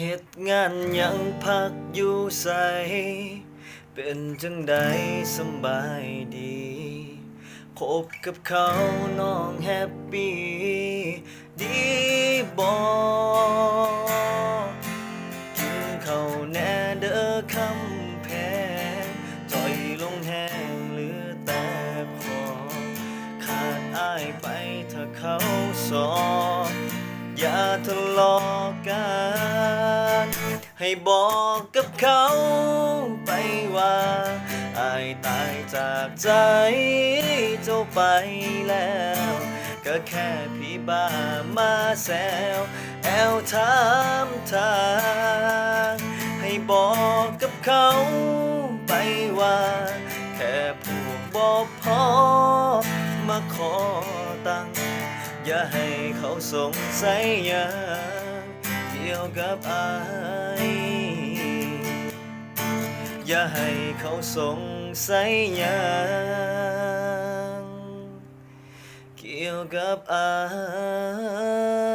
เหตุงานยังพักอยู่ใส เป็นจังใดสบายดี คบกับเขาน้องแฮปปี้ ดีบอกินเขาแน่เด้อคำแพงจอยลงแห้งเหลือแต่พอขาดอายไปถ้าเขาสออย่าทะเลาะกัน ให้บอกกับเขาไปว่าอายตายจากใจเจ้าไปแล้ว ก็แค่พี่บ้ามาแซวแอวถามทางให้บอกกับเขาไปว่า แค่พวกบอพอมาขอตังอย่าให้เขาสงสัยย่าง เกี่ยวกับอายอย่าให้เขาสงสัยยังเกี่ยวกับอาย